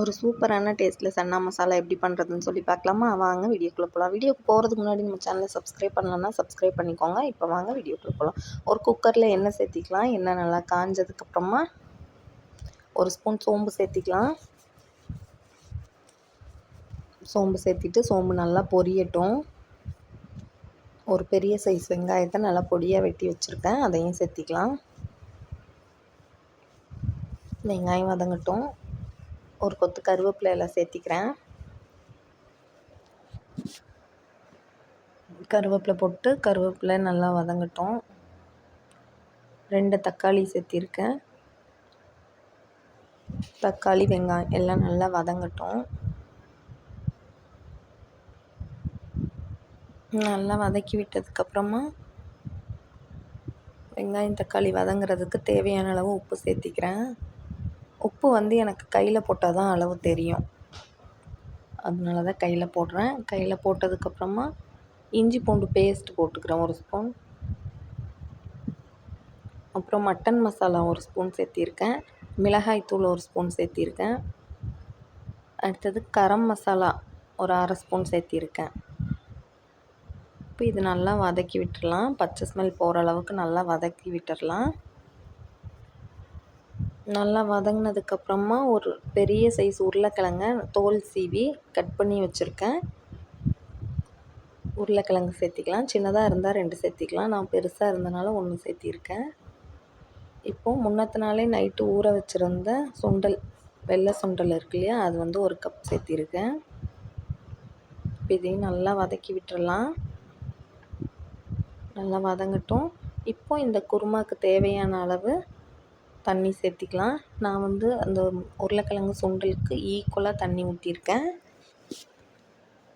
ஒரு சூப்பரான டேஸ்ட்டில் சன்னா மசாலா எப்படி பண்ணுறதுன்னு சொல்லி பார்க்கலாமா? வாங்க வீடியோக்குள்ளே போகலாம் வீடியோக்கு போகிறதுக்கு முன்னாடி நம்ம சேனலை சப்ஸ்கிரைப் பண்ணலன்னா சப்ஸ்கிரைப் பண்ணிக்கோங்க. இப்போ வாங்க வீடியோக்குள்ளே போகலாம் ஒரு குக்கரில் எண்ணெய் சேர்த்திக்கலாம். எண்ணெய் நல்லா காஞ்சதுக்கப்புறமா ஒரு ஸ்பூன் சோம்பு சேர்த்திக்கலாம். சோம்பு சேர்த்திட்டு சோம்பு நல்லா பொரியட்டும். ஒரு பெரிய சைஸ் வெங்காயத்தை நல்லா பொடியாக வெட்டி வச்சுருக்கேன். அதையும் சேர்த்திக்கலாம். வெங்காயம் வதங்கட்டும். ஒரு கொத்து கருவேப்பிலை எல்லாம் சேர்த்திக்கிறேன். கருவேப்பிலை போட்டு கருவேப்பிலை நல்லா வதங்கட்டும். ரெண்டு தக்காளி சேர்த்திருக்கேன். தக்காளி வெங்காயம் எல்லாம் நல்லா வதங்கட்டும். நல்லா வதக்கி விட்டதுக்கப்புறமா வெங்காயம் தக்காளி வதங்குறதுக்கு தேவையான அளவு உப்பு சேர்த்திக்கிறேன். உப்பு வந்து எனக்கு கையில் போட்டால் தான் அளவு தெரியும். அதனால தான் கையில் போடுறேன். கையில் போட்டதுக்கப்புறமா இஞ்சி பூண்டு பேஸ்ட் போட்டுக்கிறேன் ஒரு ஸ்பூன் அப்புறம் மட்டன் மசாலா ஒரு ஸ்பூன் சேர்த்திருக்கேன். மிளகாய் தூள் ஒரு ஸ்பூன் சேர்த்திருக்கேன். அடுத்தது கரம் மசாலா ஒரு அரை ஸ்பூன் சேர்த்திருக்கேன். இப்போ இது நல்லா வதக்கி விட்டுடலாம் பச்சை ஸ்மெல் போகிற அளவுக்கு நல்லா வதக்கி விட்டுடலாம் நல்லா வதங்கினதுக்கப்புறமா ஒரு பெரிய சைஸ் உருளைக்கிழங்க தோல் சீவி கட் பண்ணி வச்சுருக்கேன். உருளைக்கிழங்கு சேர்த்திக்கலாம். சின்னதாக இருந்தால் ரெண்டு சேர்த்திக்கலாம். நான் பெருசாக இருந்தனால ஒன்று சேர்த்திருக்கேன். இப்போது முன்னத்து நாளே நைட்டு ஊற வச்சுருந்த சுண்டல் வெள்ளை சுண்டல் இருக்கு இல்லையா அது வந்து ஒரு கப் சேர்த்திருக்கேன். இப்போ இதையும் நல்லா வதக்கி விட்டுறலாம். நல்லா வதங்கட்டும். இப்போ இந்த குருமாவுக்கு தேவையான அளவு தண்ணி சேர்த்திக்கலாம். நான் வந்து அந்த உருளைக்கிழங்கு சுண்டலுக்கு ஈக்குவலாக தண்ணி ஊற்றிருக்கேன்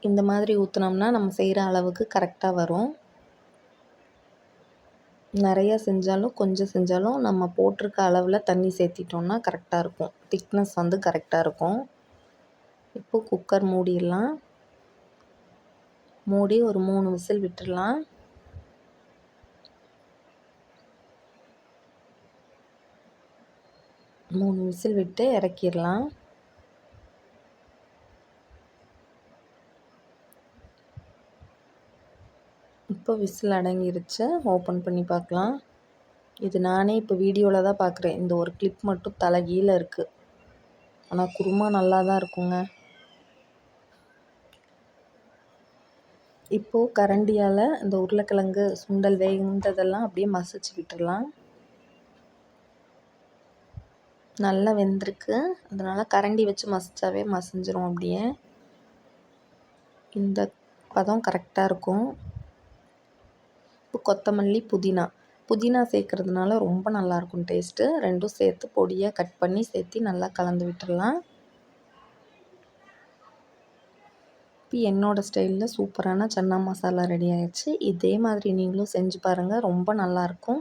இந்த மாதிரி ஊற்றினோம்னா நம்ம செய்கிற அளவுக்கு கரெக்டாக வரும். நிறையா செஞ்சாலும் கொஞ்சம் செஞ்சாலும் நம்ம போட்டிருக்க அளவில் தண்ணி சேர்த்திட்டோம்னா கரெக்டாக இருக்கும். திக்னஸ் வந்து கரெக்டாக இருக்கும். இப்போது குக்கர் மூடிடலாம். மூடி ஒரு மூணு விசில் விட்டுடலாம். மூணு விசில் விட்டு இறக்கிடலாம். இப்போ விசில் அடங்கிருச்சு. ஓப்பன் பண்ணி பார்க்கலாம். இது நானே இப்போ வீடியோவில் தான் பார்க்குறேன். இந்த ஒரு கிளிப் மட்டும் தலைகீழ இருக்குது ஆனால் குருமா நல்லா தான் இருக்குங்க. இப்போது கரண்டியால் இந்த உருளைக்கிழங்கு சுண்டல் வேகின்றதெல்லாம் அப்படியே மசிச்சு விட்டுடலாம் நல்லா வெந்திருக்கு. அதனால் கரண்டி வச்சு மசித்தாவே மசிஞ்சிரும் அப்படியே. இந்த பதம் கரெக்டாக இருக்கும். இப்போ கொத்தமல்லி புதினா. புதினா சேர்க்குறதுனால ரொம்ப நல்லாயிருக்கும் டேஸ்ட்டு. ரெண்டும் சேர்த்து பொடியாக கட் பண்ணி சேர்த்து நல்லா கலந்து விட்டுடலாம். இப்போ என்னோடய ஸ்டைலில் சூப்பரான சன்னா மசாலா ரெடி ஆயிடுச்சு. இதே மாதிரி நீங்களும் செஞ்சு பாருங்கள் ரொம்ப நல்லாயிருக்கும்